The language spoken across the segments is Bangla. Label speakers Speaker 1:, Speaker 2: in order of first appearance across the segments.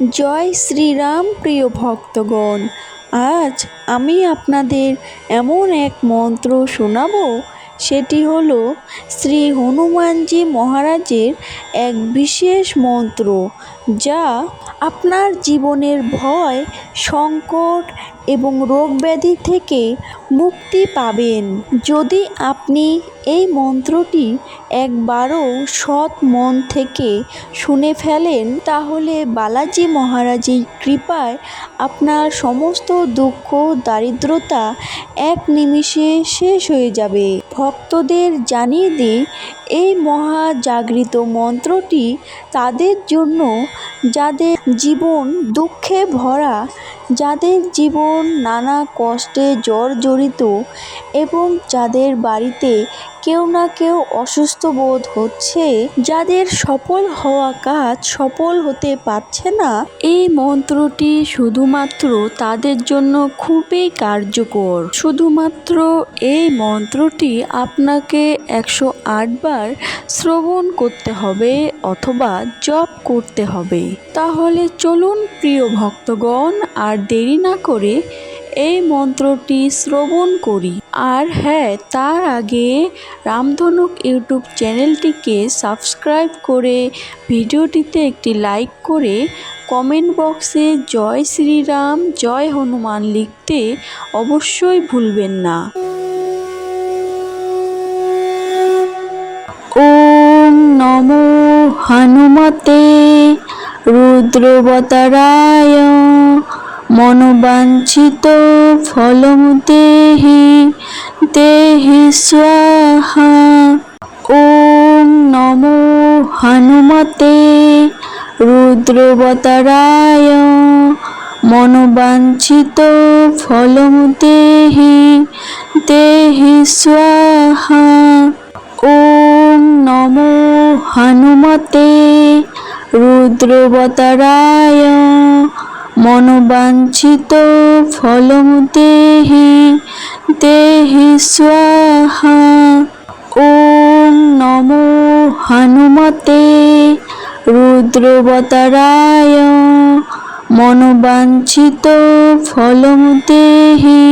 Speaker 1: জয় শ্রীরাম প্রিয় ভক্তগণ, আজ আমি আপনাদের এমন এক মন্ত্র শোনাব, সেটি হল শ্রী হনুমানজি মহারাজের এক বিশেষ মন্ত্র, যা আপনার জীবনের ভয়, সংকট এবং রোগ ব্যাধি থেকে মুক্তি পাবেন। যদি আপনি এই মন্ত্রটি একবারও সৎ মন থেকে শুনে ফেলেন, তাহলে বালাজি মহারাজের কৃপায় আপনার সমস্ত দুঃখ, দারিদ্রতা এক নিমিষে শেষ হয়ে যাবে। ভক্তদের জানিয়ে দিই, এই মহা জাগৃত মন্ত্রটি তাদের জন্য যাদের জীবন দুঃখে ভরা যাদের জীবন নানা কষ্টে জর্জরিত এবং যাদের বাড়িতে কেউ না কেউ অসুস্থ বোধ হচ্ছে, যাদের সফল হওয়া কাজ সফল হতে পারছে না, এই মন্ত্রটি শুধুমাত্র তাদের জন্য খুবই কার্যকর। শুধুমাত্র এই মন্ত্রটি আপনাকে একশো বার শ্রবণ করতে হবে অথবা জপ করতে হবে। তাহলে চলুন প্রিয় ভক্তগণ, আর দেরি না করে এই মন্ত্রটি শ্রবণ করি। আর হ্যাঁ তার আগে রামধনুক ইউটিউব চ্যানেলটিকে সাবস্ক্রাইব করে ভিডিওটিতে একটি লাইক করে কমেন্ট বক্সে জয় শ্রীরাম, জয় হনুমান লিখতে অবশ্যই ভুলবেন না। ওম নমো হনুমতে রুদ্রবতারায় মনোবাঞ্ছিত ফলমুদেহি দেহি স্বাহা। ওম নমো হনুমতে রুদ্রবতারায় মনোবাঞ্ছিত ফলমুদেহি দেহি স্বাহা। ওম নমো হনুমতে রুদ্রবতারায় মনোবাঞ্ছিত ফলমুদেহি দেহি স্বাহা। ওম নমো হনুমতে রুদ্রবতারায় মনোবাঞ্ছিত ফলমুদেহি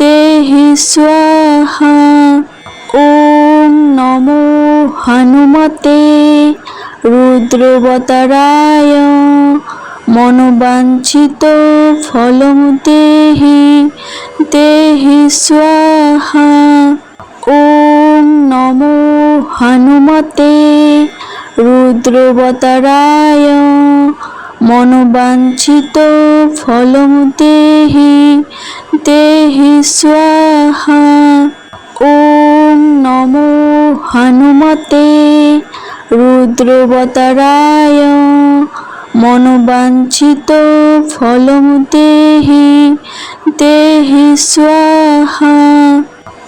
Speaker 1: দেহি স্বাহা। ওম নমো হনুমতে রুদ্রবতারায় মনোবাঞ্ছিত ফলমুদেহি দেহি দেহি স্বাহা। ওম নমো হনুমতে রুদ্রবতারায় মনোবাঞ্ছিত ফলমুদেহি দেহি স্বাহা। ওম নমো হনুমতে রুদ্রবতারায় মনোবাঞ্ছিত ফলমুদেহি দেহি স্বাহা।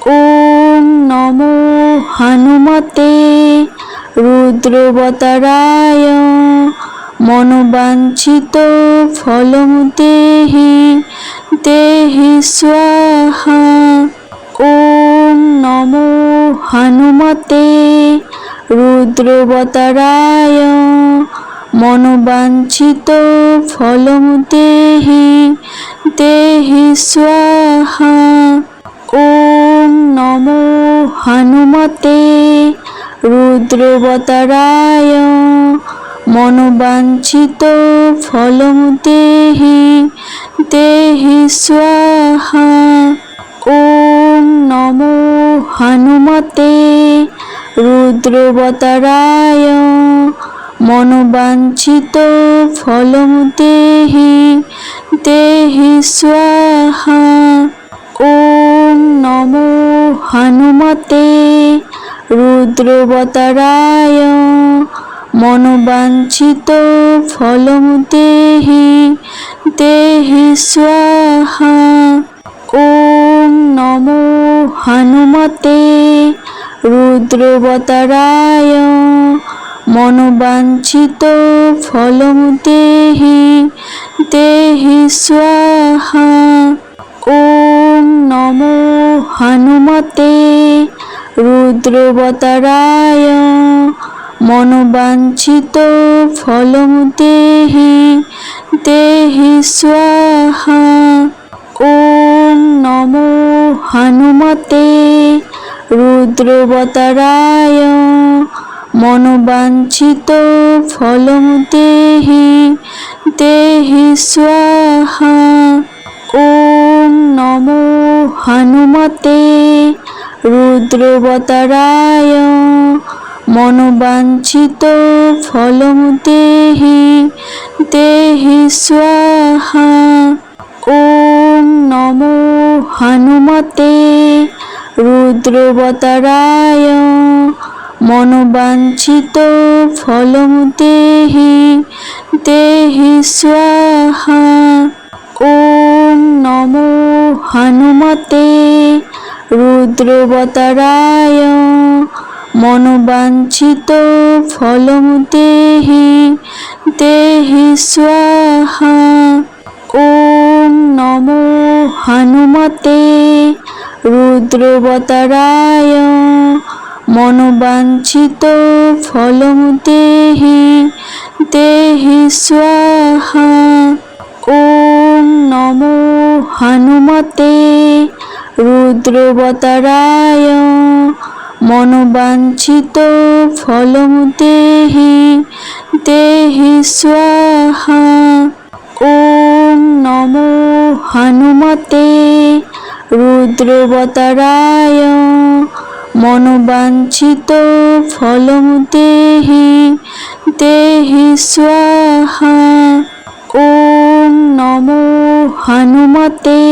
Speaker 1: ওম নমো হনুমতে রুদ্রবতারায়। মনোবাঞ্ছিত ফলমুদেহি দেহি স্বাহা। ওম নমো হনুমতে রুদ্রবতারায়। মনোবাঞ্ছিত ফলমুদেহি দেহি দেহি স্বাহা। ওম নমো হনুমতে রুদ্রবতারায় মনোবাঞ্ছিত ফলমুদেহি দেহি স্বাহা। ওম নমো হনুমতে রুদ্রবতারায় মনোবাঞ্ছিত ফলমুদেহি দেহি স্বাহা। ওম নমো হনুমতে রুদ্রবতারায় মনোবাঞ্ছিত ফলমুদেহি দেহি স্বাহা। ওম নমো হনুমতে রুদ্রবতারায় মনোবাঞ্ছিত ফলমুদেহি দেহি দেহি স্বাহা। ওম নমো হনুমতে রুদ্রবতারায় মনোবাঞ্ছিত ফলমুদেহি দেহি স্বাহা। ওম নমো হনুমতে রুদ্রবতারায় মনোবাঞ্ছিত ফলম দেহি দেহি স্বাহা। ওম নমো হনুমতে রুদ্রবতারায় মনোবাঞ্ছিত ফলম দেহি দেহি স্বাহা। ওম নমো হনুমতে রুদ্রবতারায় মনোবাঞ্ছিত ফলম দেহি দেহি স্বাহা। ওম নমো হনুমতে রুদ্রবতারায় মনোবাঞ্ছিত ফলম দেহি দেহি স্বাহা। ওম নমো হনুমতে রুদ্রবতারায় মনোবাঞ্ছিত ফলম দেহি দেহি স্বাহা। ওম নমো হনুমতে রুদ্রবতারায় মনোবাঞ্ছিত ফলম দেহি দেহি স্বাহা। ওম নমো হনুমতে রুদ্রবতারায় মনোবাঞ্ছিত ফলম দেহি দেহি স্বাহা। ওম নমো হনুমতে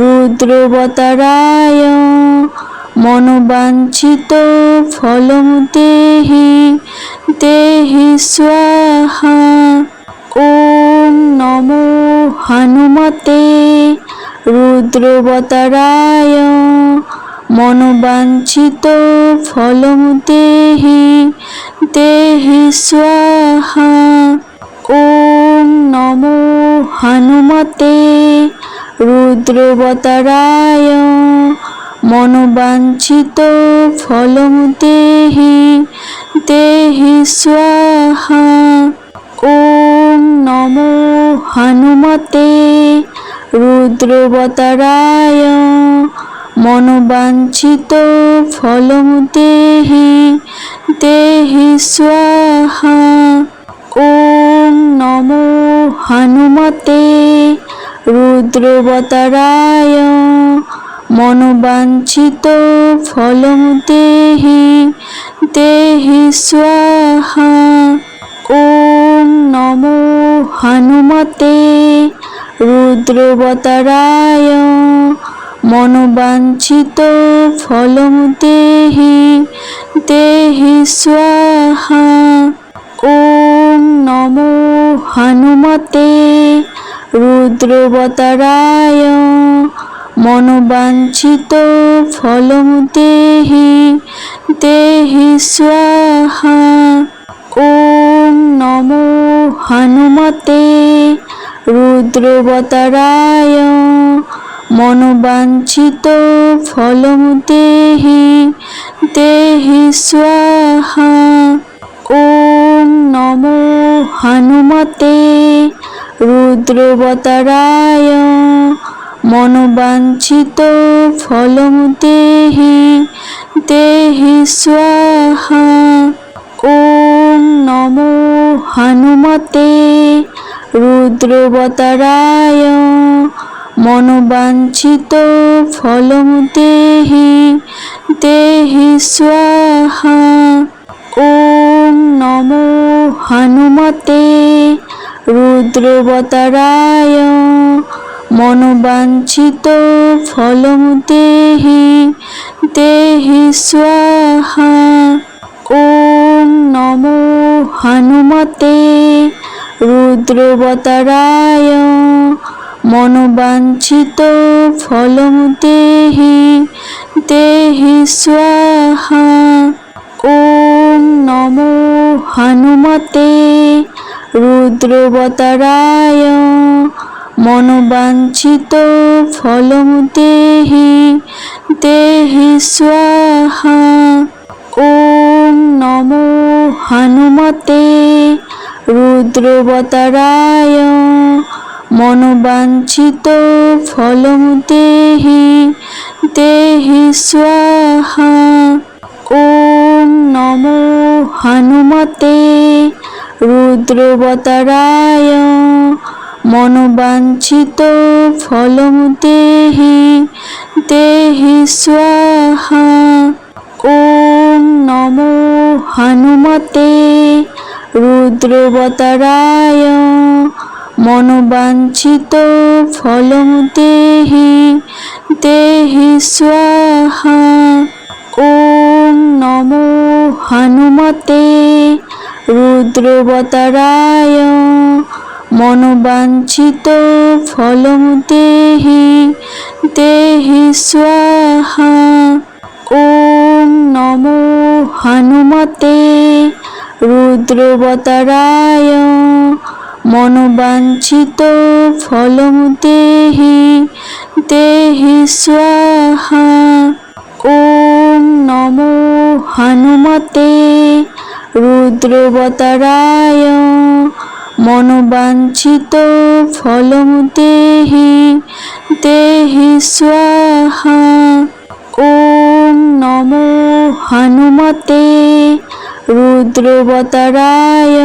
Speaker 1: রুদ্রবতারায় মনোবাঞ্ছিত ফলম দেহি দেহি স্বাহা। ওম নমো হনুমতে রুদ্রবতারায় মনোবাঞ্ছিত ফলম দেহি দেহি স্বাহা। ওম নমো হনুমতে রুদ্রবতারায় মনোবাঞ্ছিত ফলম দেহি দেহি স্বাহা। ওম নমো হনুমতে রুদ্রবতারায় মনোবাঞ্ছিত ফলম দেহি দেহি স্বাহা। ওম নমো হনুমতে রুদ্রবতারায় মনোবাঞ্ছিত ফলম দেহি দেহি স্বাহা। ওম নমো হনুমতে রুদ্রবতারায় মনোবাঞ্ছিত ফলম দেহি দেহি স্বাহা। ওম নমো হনুমতে রুদ্রবতারায় মনোবাঞ্ছিত ফলম দেহি দেহি স্বাহা। ওম নমো হনুমতে রুদ্রবতারায় মনোবাঞ্ছিত ফলম দেহি দেহি স্বাহা। ওম নমো হনুমতে রুদ্রবতারায় মনোবাঞ্ছিত ফলম দেহি দেহি স্বাহা। ওম নমো হনুমতে রুদ্রবতারায় মনোবাঞ্ছিত ফলম দেহি দেহি স্বাহা। ওম নমো হনুমতে রুদ্রবতারায় মনোবাঞ্ছিত ফলম দেহি দেহি স্বাহা। ওম নমো হনুমতে রুদ্রবতারায় মনোবাঞ্ছিত ফলম দেহি দেহি স্বাহা। ওম নমো হনুমতে রুদ্রবতারায় মনোবাঞ্ছিত ফলম দেহি দেহি স্বাহা। ওম নমো হনুমতে রুদ্রবতারায় মনোবাঞ্ছিত ফলম দেহি দেহি স্বাহা। ওম নমো হনুমতে রুদ্রবতারায় মনোবাঞ্ছিত ফলম দেহি দেহি স্বাহা। ওম নমো হনুমতে রুদ্রবতারায় মনোবাঞ্ছিত ফলম দেহি দেহি স্বাহা। ওম নমো হনুমতে রুদ্রবতারায় মনোবাঞ্ছিত ফলম দেহি দেহি স্বাহা। ওম নমো হনুমতে রুদ্রবতারায় মনোবাঞ্ছিত ফলম দেহি দেহি স্বাহা। ওম নমো হনুমতে রুদ্রবতারায় মনোবাঞ্ছিত ফলম দেহি দেহি স্বাহা। ওম নমো হনুমতে রুদ্রবতারায়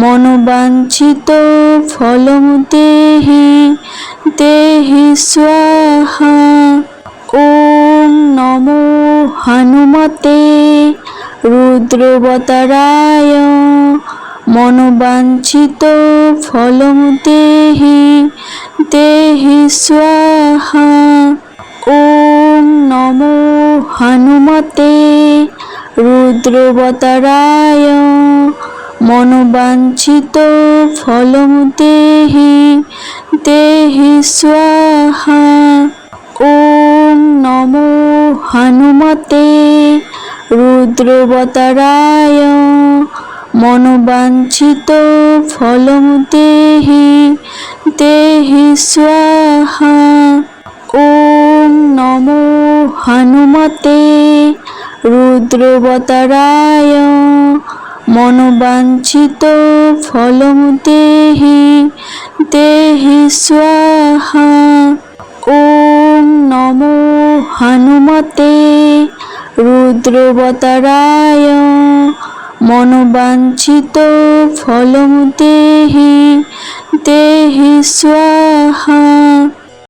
Speaker 1: মনোবাঞ্ছিত ফলম দেহি দেহি স্বাহা। ওম নমো হনুমতে রুদ্রবতারায় মনোবাঞ্ছিত ফলম দেহি দেহি স্বাহা। ওম নমো হনুমতে রুদ্রবতারায় মনোবাঞ্ছিত ফলম দেহি দেহি স্বাহা। ওম নমো হনুমতে রুদ্রবতারায় মনোবাঞ্ছিত ফলম দেহি দেহি স্বাহা। ওম নমো হনুমতে রুদ্রবতারায় মনোবাঞ্ছিত ফলম দেহি দেহি স্বাহা। ওম নমো হনুমতে রুদ্রবতারায়। মনোবাঞ্ছিত ফলম দেহি দেহি স্বাহা।